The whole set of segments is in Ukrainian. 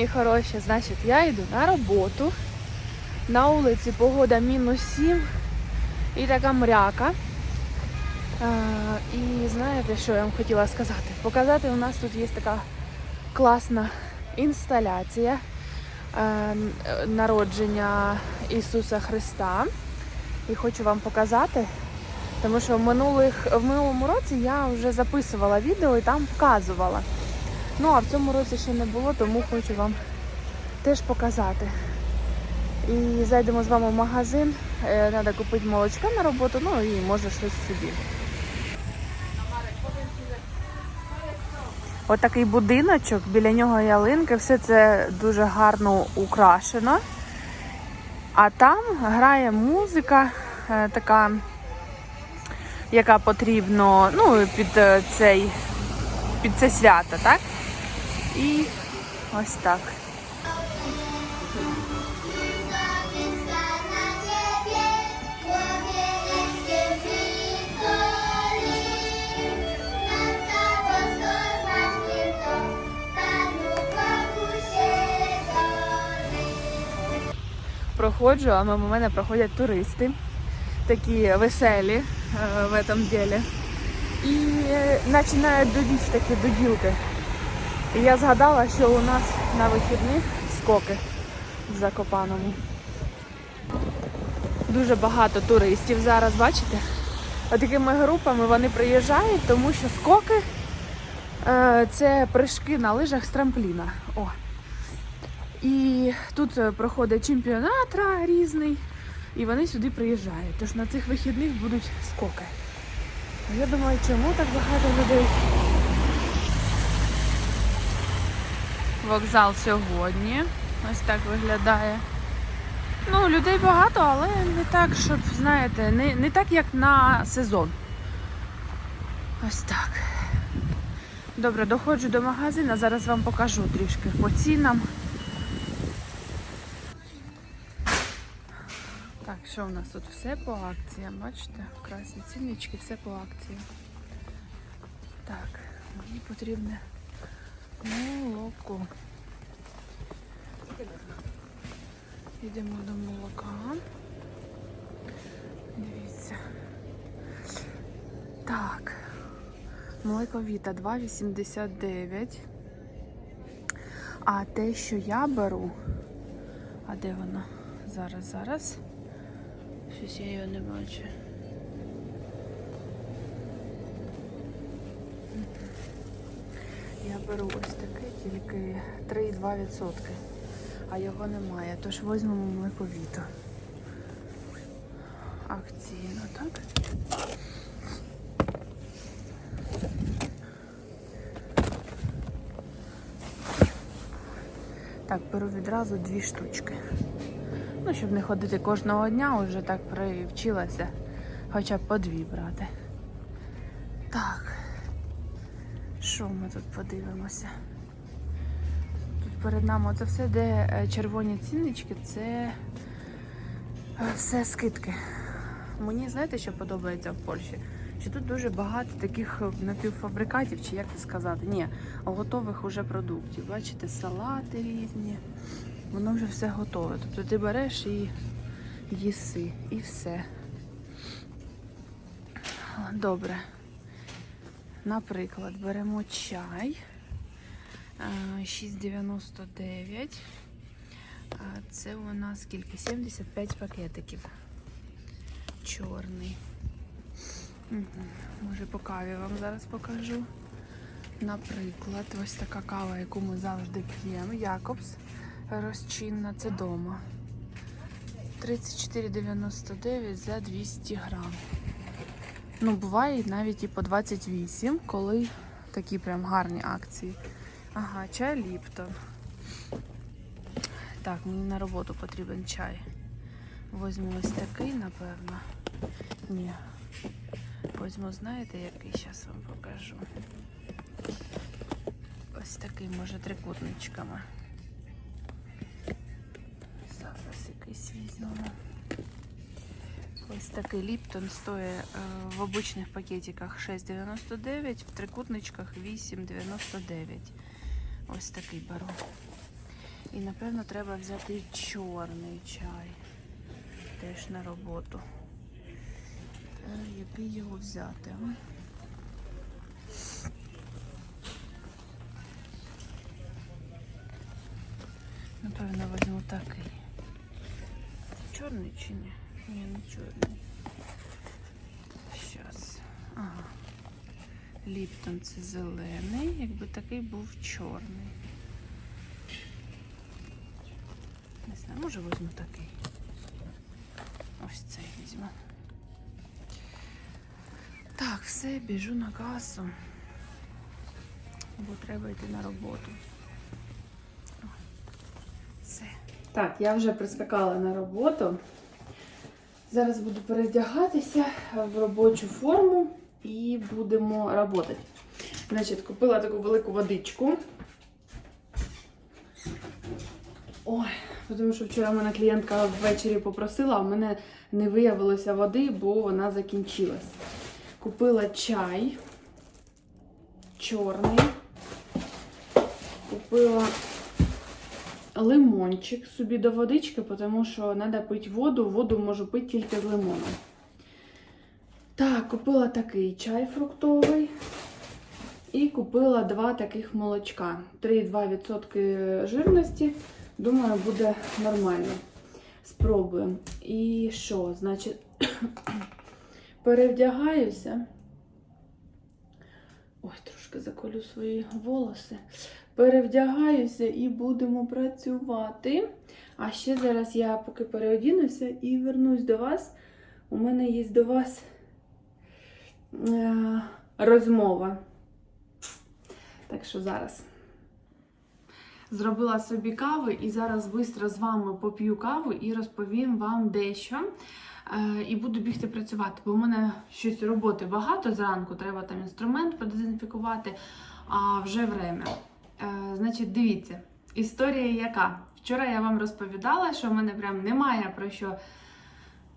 Мої хороші. Значить, я йду на роботу. На вулиці погода мінус 7 і така мряка. Е, і знаєте, що я вам хотіла сказати? Показати, у нас тут є така класна інсталяція н- е, народження Ісуса Христа. І хочу вам показати, тому що в, минулих, в минулому році я вже записувала відео і там показувала. Ну, а в цьому році ще не було, тому хочу вам теж показати. І зайдемо з вами в магазин. Треба купити молочка на роботу, ну і може щось собі. Отакий будиночок, біля нього ялинки, все це дуже гарно украшено. А там грає музика е, така, яка потрібно ну, під е, цей під це свято, так? І ось так. Проходжу, а мимо мене проходять туристи, такі веселі е, в цьому ділі. І е, починають дудіти такі дуділки. І я згадала, що у нас на вихідних скоки в Закопаному. Дуже багато туристів зараз, бачите? Отакими групами вони приїжджають, тому що скоки е, це прыжки на лижах з трампліна. О. І тут е, проходить чемпіонат різний, і вони сюди приїжджають. Тож на цих вихідних будуть скоки. Я думаю, чому так багато людей? Вокзал сьогодні. Ось так виглядає. Ну, людей багато, але не так, щоб, знаєте, не, не так, як на сезон. Ось так. Добре, доходжу до магазину, зараз вам покажу трішки по цінам. Так, що у нас тут все по акціям, бачите? Красні ціннички, все по акції. Так, мені потрібне молоко. Йдемо до молока. Дивіться. Так. Молоко Віта 2,89. А те, що я беру. А де воно? Зараз, зараз. Щось я його не бачу. Беру ось таке, тільки 3,2%. А його немає, тож візьмемо млековіто. Акційно, так? Так, беру відразу дві штучки. Ну, щоб не ходити кожного дня, вже так привчилася. Хоча б по дві брати. Так. Що ми тут подивимося? Тут перед нами це все, де е, червоні ціннички, це е, все скидки. Мені знаєте, що подобається в Польщі? Що тут дуже багато таких е, напівфабрикатів, чи як це сказати? Ні, готових уже продуктів. Бачите, салати різні. Воно вже все готове. Тобто ти береш і їси, і все. Добре. Наприклад, беремо чай е, 6,99. Це у нас скільки? 75 пакетиків. Чорний. Мгм. Може по каві вам зараз покажу. Наприклад, ось така кава, яку ми завжди п'ємо. Якобс розчинна, це дома. 34,99 за 200 грам. Ну, буває навіть і по 28, коли такі прям гарні акції. Ага, чай Ліптон. Так, мені на роботу потрібен чай. Возьму ось такий, напевно. Ні. Возьму, знаєте, який зараз вам покажу. Ось такий, може, трикутничками. Зараз якийсь візьмемо. Ось такий Ліптон стоїть е, в обичних пакетиках 6,99, в трикутничках 8,99. Ось такий беру. І напевно треба взяти чорний чай. Теж на роботу. Який його взяти? Напевно, візьму такий. Чорний чи ні? Ні, не чорний. Щас. Ага. Ліптон це зелений, якби такий був чорний. Не знаю, може візьму такий. Ось цей візьму. Так, все, біжу на касу. Бо треба йти на роботу. Все. Так, я вже прискакала на роботу. Зараз буду перевдягатися в робочу форму і будемо працювати. Значить, купила таку велику водичку. Ой, тому що вчора мене клієнтка ввечері попросила, а в мене не виявилося води, бо вона закінчилась. Купила чай чорний. Купила лимончик собі до водички, тому що треба пити воду. Воду можу пити тільки з лимоном. Так, купила такий чай фруктовий. І купила два таких молочка. 3,2% жирності. Думаю, буде нормально. Спробуємо. І що? Значить, перевдягаюся. Ой, трошки заколю свої волоси. Перевдягаюся і будемо працювати. А ще зараз я поки переодінуся і вернусь до вас. У мене є до вас е, розмова. Так що зараз. Зробила собі кави і зараз швидко з вами поп'ю каву і розповім вам дещо. Е, І буду бігти працювати, бо в мене щось роботи багато зранку, треба там інструмент продезінфікувати, а вже время. Е, Значить, дивіться, історія яка? Вчора я вам розповідала, що в мене прям немає про що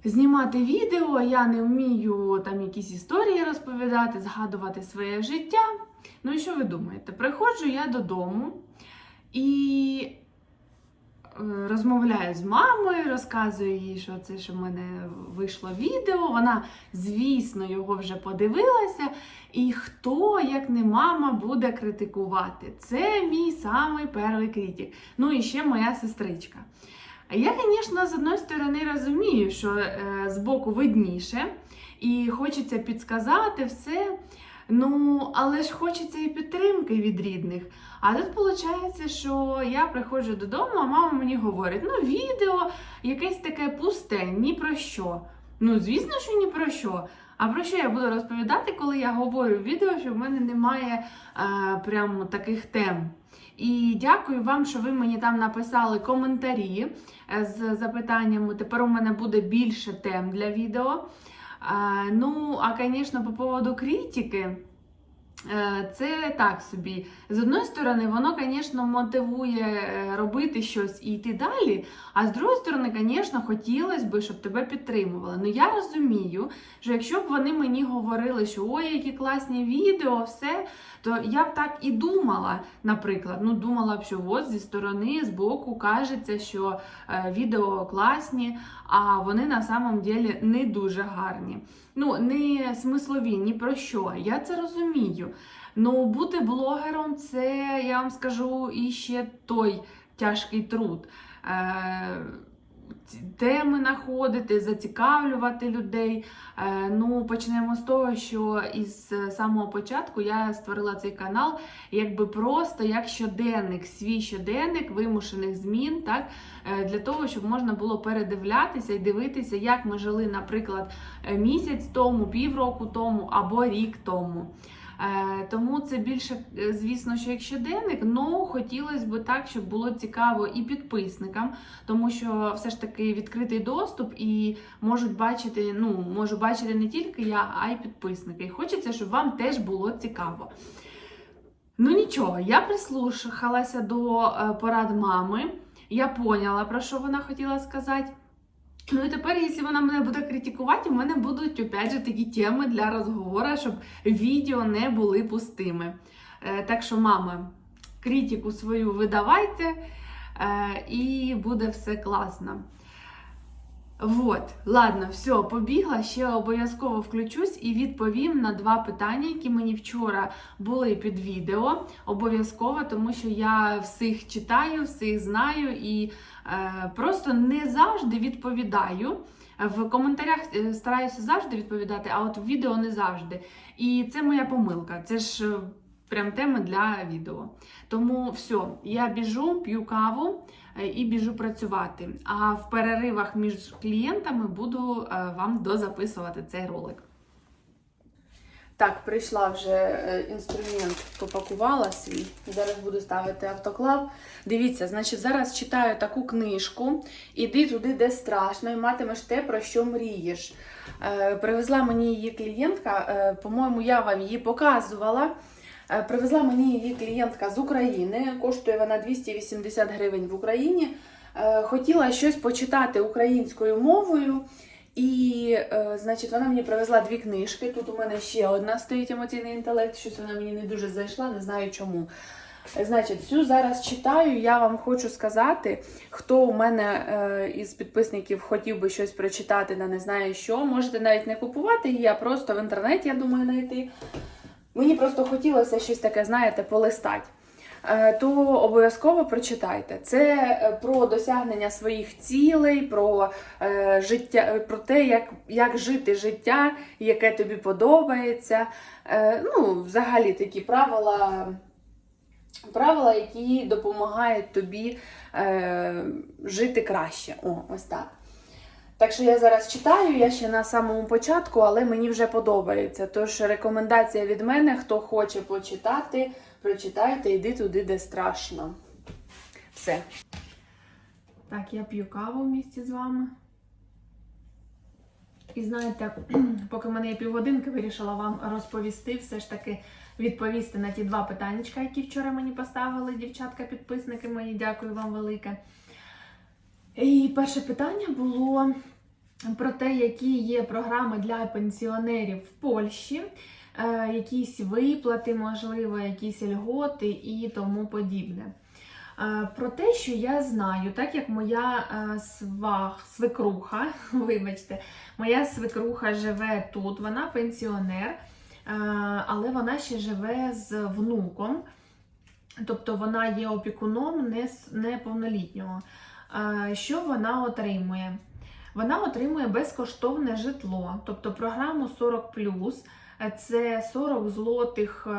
знімати відео, я не вмію там якісь історії розповідати, згадувати своє життя. Ну і що ви думаєте? Приходжу я додому і розмовляю з мамою, розказую їй, що це що в мене вийшло відео. Вона, звісно, його вже подивилася. І хто, як не мама, буде критикувати? Це мій самий перший критик. Ну і ще моя сестричка. Я, звісно, з одної сторони розумію, що е, збоку видніше, і хочеться підсказати все. Ну, але ж хочеться і підтримки від рідних. А тут виходить, що я приходжу додому, а мама мені говорить: ну, відео якесь таке пусте, ні про що. Ну, звісно, що ні про що. А про що я буду розповідати, коли я говорю в відео, що в мене немає е, прям таких тем. І дякую вам, що ви мені там написали коментарі е, з запитаннями. Тепер у мене буде більше тем для відео. Ну, а, конечно, по поводу критики. Е, Це так собі. З одної сторони, воно, звісно, мотивує е, робити щось і йти далі. А з другої сторони, звісно, хотілося б, щоб тебе підтримували. Ну я розумію, що якщо б вони мені говорили, що ой, які класні відео, все, то я б так і думала, наприклад. Ну, думала б, що от зі сторони, з боку кажеться, що е, відео класні, а вони на самом деле не дуже гарні. Ну, не смислові, ні про що. Я це розумію. Ну, бути блогером це, я вам скажу, і ще той тяжкий труд. Е, Теми знаходити, зацікавлювати людей. Е, ну, почнемо з того, що із самого початку я створила цей канал якби просто як щоденник, свій щоденник вимушених змін, так, е, для того, щоб можна було передивлятися і дивитися, як ми жили, наприклад, е, місяць тому, півроку тому або рік тому. Е, Тому це більше, е, звісно, що як щоденник, але хотілося б так, щоб було цікаво і підписникам, тому що все ж таки відкритий доступ і можуть бачити, ну, можу бачити не тільки я, а й підписники. І хочеться, щоб вам теж було цікаво. Ну нічого, я прислухалася до е, порад мами, я поняла, про що вона хотіла сказати. Ну і тепер, якщо вона мене буде критикувати, у мене будуть опять же такі теми для розговору, щоб відео не були пустими. Е, так що, мама, критику свою видавайте. Е, і буде все класно. Вот, ладно, все, побігла. Ще обов'язково включусь і відповім на два питання, які мені вчора були під відео. Обов'язково, тому що я всіх читаю, всіх знаю і е, просто не завжди відповідаю. В коментарях е, стараюся завжди відповідати, а от в відео не завжди. І це моя помилка. Це ж е, прям тема для відео. Тому все, я біжу, п'ю каву е, і біжу працювати. А в переривах між клієнтами буду е, вам дозаписувати цей ролик. Так, прийшла вже е, інструмент, попакувала свій. Зараз буду ставити автоклав. Дивіться, значить, зараз читаю таку книжку. Іди туди, де страшно, і матимеш те, про що мрієш. Привезла мені її клієнтка, по-моєму, я вам її показувала. Е, Привезла мені її клієнтка з України. Коштує вона 280 гривень в Україні. Е, Хотіла щось почитати українською мовою. І, е, значить, вона мені привезла дві книжки. Тут у мене ще одна стоїть емоційний інтелект. Щось вона мені не дуже зайшла, не знаю чому. Значить, цю зараз читаю. Я вам хочу сказати, хто у мене із підписників хотів би щось прочитати, на не знаю що. Можете навіть не купувати її, а просто в інтернеті, я думаю, знайти. Мені просто хотілося щось таке, знаєте, полистати. Е, То обов'язково прочитайте. Це е, про досягнення своїх цілей, про е, життя, про те, як, як жити життя, яке тобі подобається. Ну, взагалі такі правила, правила, які допомагають тобі жити краще. О, ось так. Так що я зараз читаю, я ще на самому початку, але мені вже подобається. Тож рекомендація від мене, хто хоче почитати, прочитайте, йди туди, де страшно. Все. Так, я п'ю каву в місті з вами. І знаєте, поки мене є півгодинки, вирішила вам розповісти, все ж таки відповісти на ті два питаннячка, які вчора мені поставили дівчатка-підписники мої. Дякую вам велике. І перше питання було про те, які є програми для пенсіонерів в Польщі, е, якісь виплати, можливо, якісь льготи і тому подібне. Е, Про те, що я знаю, так як моя е, свах, свекруха, вибачте, моя свекруха живе тут, вона пенсіонер, але вона ще живе з внуком, тобто вона є опікуном неповнолітнього. Що вона отримує? Вона отримує безкоштовне житло, тобто програму 40 е, це 40 злотих е,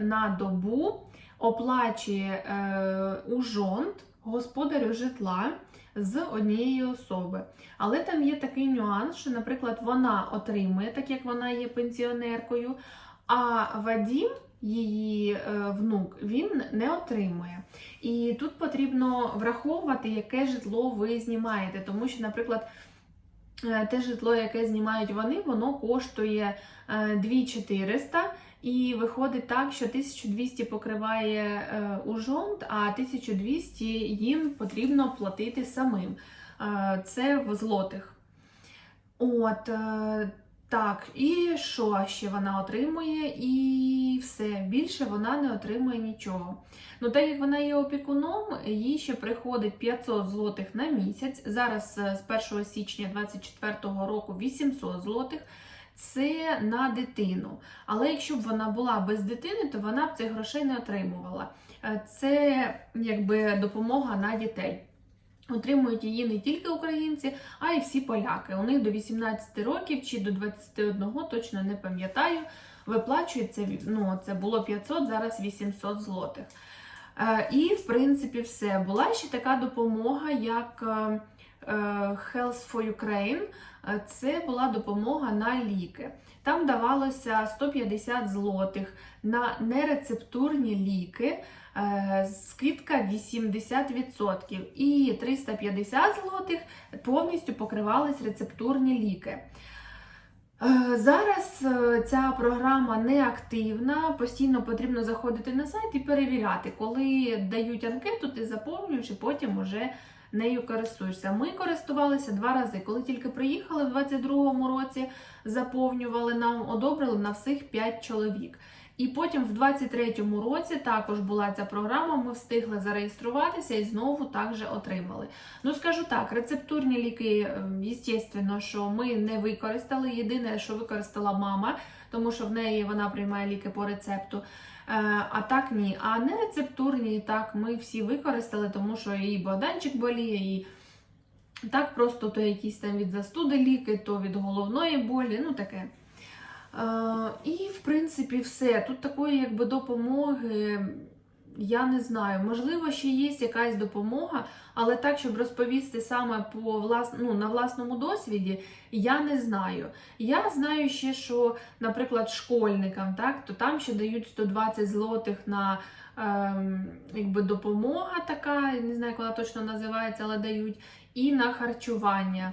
на добу, оплачує е, ужонт господарю житла з однієї особи. Але там є такий нюанс, що, наприклад, вона отримує, так як вона є пенсіонеркою, а Вадім, її е, внук, він не отримує. І тут потрібно враховувати, яке житло ви знімаєте, тому що, наприклад, е, те житло, яке знімають вони, воно коштує е, 2400, і виходить так, що 1200 покриває е, ужонт, а 1200 їм потрібно платити самим. Е, Це в злотих. От, е, так, і що ще вона отримує? І все, більше вона не отримує нічого. Ну, так як вона є опікуном, їй ще приходить 500 злотих на місяць. Зараз е, з 1 січня 2024 року 800 злотих. Це на дитину. Але якщо б вона була без дитини, то вона б цих грошей не отримувала. Е, Це якби допомога на дітей. Отримують її не тільки українці, а й всі поляки. У них до 18 років чи до 21, точно не пам'ятаю. Виплачується ну, це було 500, зараз 800 злотих. Е, І, в принципі, все. Була ще така допомога, як е, е, Health for Ukraine. Це була допомога на ліки. Там давалося 150 злотих на нерецептурні ліки. Е, Скидка 80% і 350 злотих повністю покривались рецептурні ліки. Е, Зараз е, ця програма не активна, постійно потрібно заходити на сайт і перевіряти, коли дають анкету, ти заповнюєш і потім уже нею користуєшся. Ми користувалися два рази. Коли тільки приїхали в 22-му році, заповнювали, нам одобрили на всіх 5 чоловік. І потім в 23-му році також була ця програма. Ми встигли зареєструватися і знову також отримали. Ну скажу так, рецептурні ліки, звісно, що ми не використали. Єдине, що використала мама, тому що в неї вона приймає ліки по рецепту. Е, А так ні. А не рецептурні, так ми всі використали, тому що і Богданчик боліє, і так просто то якісь там від застуди ліки, то від головної болі, ну таке. І, в принципі, все. Тут такої якби допомоги, я не знаю. Можливо, ще є якась допомога, але так, щоб розповісти саме по влас... ну, на власному досвіді, я не знаю. Я знаю ще, що, наприклад, школьникам, так, то там ще дають 120 злотих на ем, якби допомога така, не знаю, вона точно називається, але дають, і на харчування.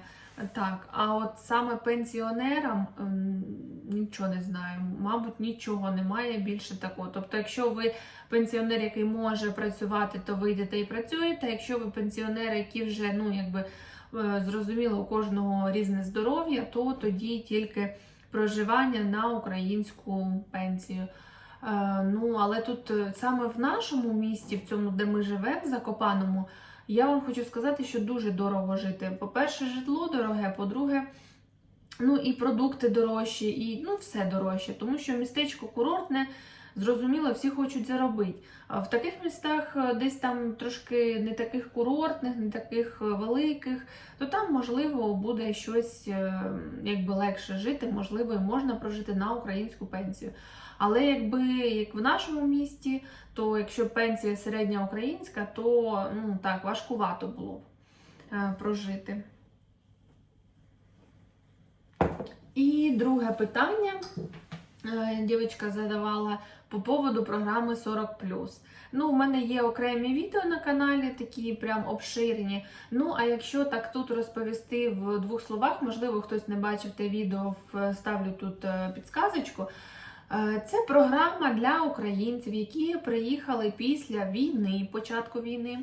Так, а от саме пенсіонерам ем, нічого не знаю. Мабуть, нічого немає більше такого. Тобто, якщо ви пенсіонер, який може працювати, то ви йдете і працюєте. Якщо ви пенсіонер, який вже ну якби е, зрозуміло, у кожного різне здоров'я, то тоді тільки проживання на українську пенсію. Е, Ну, але тут е, саме в нашому місті, в цьому, де ми живемо, в Закопаному, я вам хочу сказати, що дуже дорого жити. По-перше, житло дороге, по-друге, ну і продукти дорожчі, і ну все дорожче, тому що містечко курортне, зрозуміло, всі хочуть заробити. А в таких містах, е, десь там трошки не таких курортних, не таких е, великих, то там, можливо, буде щось е, якби легше жити, можливо, і можна прожити на українську пенсію. Але якби як в нашому місті, то якщо пенсія середня українська, то ну так важкувато було б е, прожити. І друге питання е, дівчинка задавала по поводу програми 40. Ну, у мене є окремі відео на каналі, такі прям обширні. Ну, а якщо так тут розповісти в двох словах, можливо, хтось не бачив те відео, вставлю тут е, підсказочку. Е, Це програма для українців, які приїхали після війни, початку війни.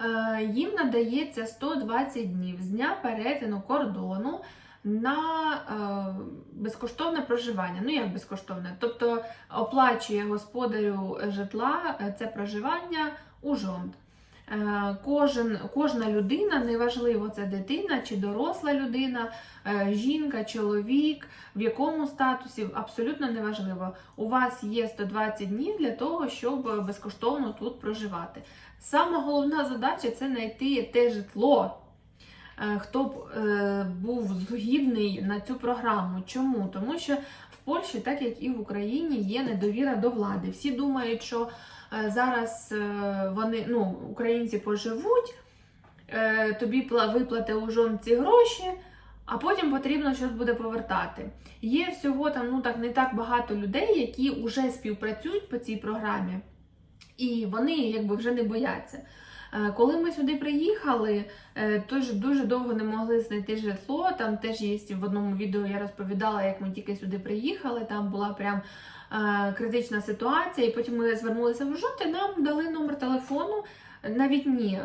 Е, Їм надається 120 днів з дня перетину кордону на е, безкоштовне проживання. Ну, як безкоштовне? Тобто оплачує господарю житла це проживання у жонт. Е, Кожен, кожна людина, неважливо, це дитина чи доросла людина, е, жінка, чоловік, в якому статусі, абсолютно неважливо. У вас є 120 днів для того, щоб безкоштовно тут проживати. Саме головна задача це знайти те житло, е, хто б був згідний на цю програму. Чому? Тому що в Польщі, так як і в Україні, є недовіра до влади. Всі думають, що зараз е, вони, ну, українці поживуть, е, тобі пла- виплати у жон ці гроші. А потім потрібно щось буде повертати. Є всього там ну так не так багато людей, які вже співпрацюють по цій програмі, і вони якби вже не бояться. Е, Коли ми сюди приїхали, е, теж дуже довго не могли знайти житло. Там теж є в одному відео, я розповідала, як ми тільки сюди приїхали. Там була прям е, критична ситуація, і потім ми звернулися в жовт, нам дали номер телефону. Навіть ні.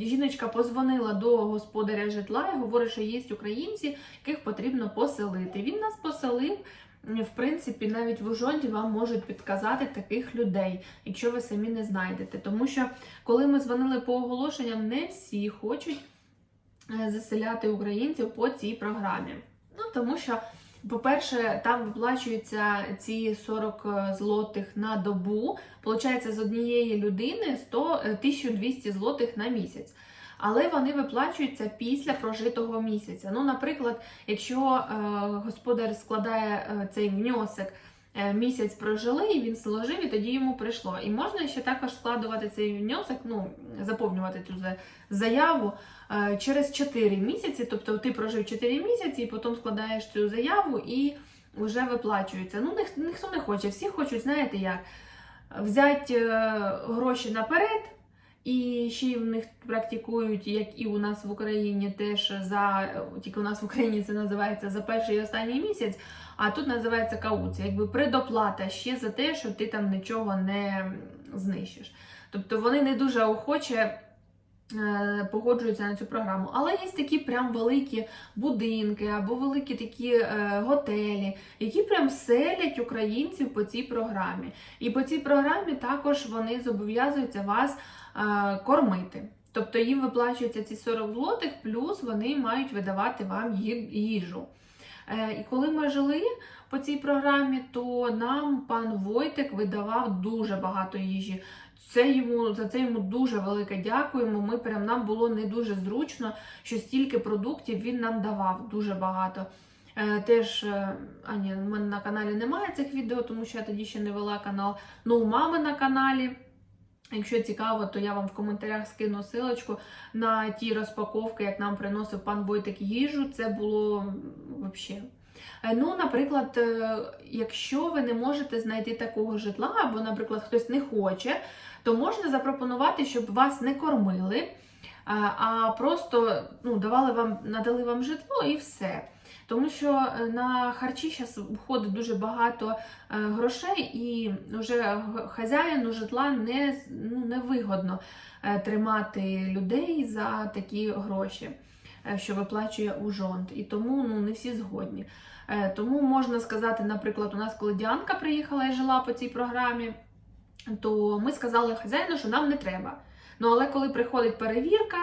Жіночка позвонила до господаря житла і говорить, що є українці, яких потрібно поселити. Він нас поселив. В принципі, навіть в Ужонді вам можуть підказати таких людей, якщо ви самі не знайдете. Тому що, коли ми дзвонили по оголошенням, не всі хочуть е, заселяти українців по цій програмі. Ну тому що, по-перше, там виплачуються ці 40 злотих на добу. Получається, з однієї людини 100, е, 1200 злотих на місяць. Але вони виплачуються після прожитого місяця. Ну, наприклад, якщо е, господар складає е, цей внесок, е, місяць прожили, і він сложив, і тоді йому прийшло. І можна ще також складувати цей внесок, ну, заповнювати цю заяву через 4 місяці. Тобто ти прожив 4 місяці, і потім складаєш цю заяву і вже виплачується. Ну, ніхто не хоче, всі хочуть, знаєте як, взяти гроші наперед. І ще в них практикують, як і у нас в Україні, теж за тільки у нас в Україні це називається за перший і останній місяць, а тут називається кауція, якби предоплата ще за те, що ти там нічого не знищиш. Тобто вони не дуже охоче погоджуються на цю програму. Але є такі прям великі будинки або великі такі е, готелі, які прям селять українців по цій програмі. І по цій програмі також вони зобов'язуються вас е, кормити. Тобто їм виплачується ці 40 злотих, плюс вони мають видавати вам їжу. Е, І коли ми жили по цій програмі, то нам пан Войтик видавав дуже багато їжі. Це йому за це йому дуже велике дякуємо. Ми прям нам було не дуже зручно, що стільки продуктів він нам давав дуже багато. Е, Теж, а ні, у мене на каналі немає цих відео, тому що я тоді ще не вела канал. Ну, у мами на каналі. Якщо цікаво, то я вам в коментарях скину силочку на ті розпаковки, як нам приносив пан Войтик їжу. Це було взагалі. Ну, наприклад, е, якщо ви не можете знайти такого житла, або, наприклад, хтось не хоче, то можна запропонувати, щоб вас не кормили, а- а просто ну, давали вам, надали вам житло і все. Тому що е, на харчі зараз входить дуже багато е, грошей, і вже хазяїну житла не, ну, не вигодно е, тримати людей за такі гроші, е, що виплачує ужонт. І тому ну, не всі згодні. Е, Тому можна сказати, наприклад, у нас, коли Діанка приїхала і жила по цій програмі, то ми сказали хазяїну, що нам не треба. Ну, але коли приходить перевірка,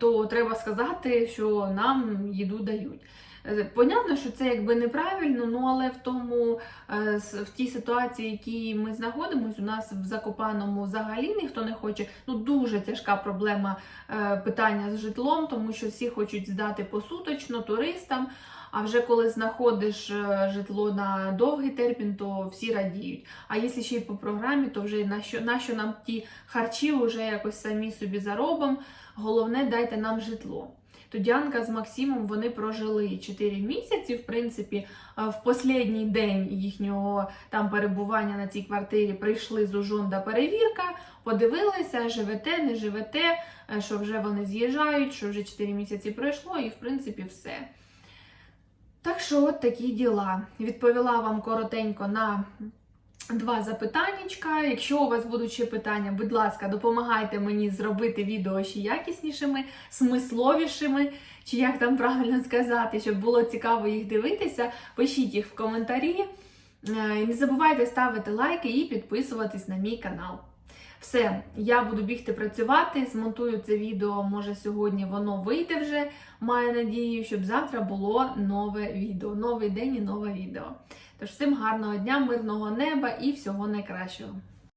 то треба сказати, що нам їду дають. Е, Понятно, що це якби неправильно, ну але в тому е, в тій ситуації, в якій ми знаходимося, у нас в Закопаному взагалі ніхто не хоче. Ну дуже тяжка проблема е, питання з житлом, тому що всі хочуть здати посуточно туристам. А вже коли знаходиш житло на довгий термін, то всі радіють. А якщо ще й по програмі, то вже на що, на що нам ті харчі вже якось самі собі заробимо. Головне, дайте нам житло. То Діанка з Максимом вони прожили 4 місяці. В принципі, в останній день їхнього там перебування на цій квартирі прийшли з Ужонда перевірка, подивилися, живете, не живете, е, що вже вони з'їжджають, що вже 4 місяці пройшло, і в принципі все. Так що от такі діла. Відповіла вам коротенько на два запитаннячка. Якщо у вас будуть ще питання, будь ласка, допомагайте мені зробити відео ще якіснішими, смисловішими, чи як там правильно сказати, щоб було цікаво їх дивитися. Пишіть їх в коментарі. Е, не забувайте ставити лайки і підписуватись на мій канал. Все, я буду бігти працювати, змонтую це відео, може сьогодні воно вийде вже. Маю надію, щоб завтра було нове відео. Новий день і нове відео. Тож всім гарного дня, мирного неба і всього найкращого.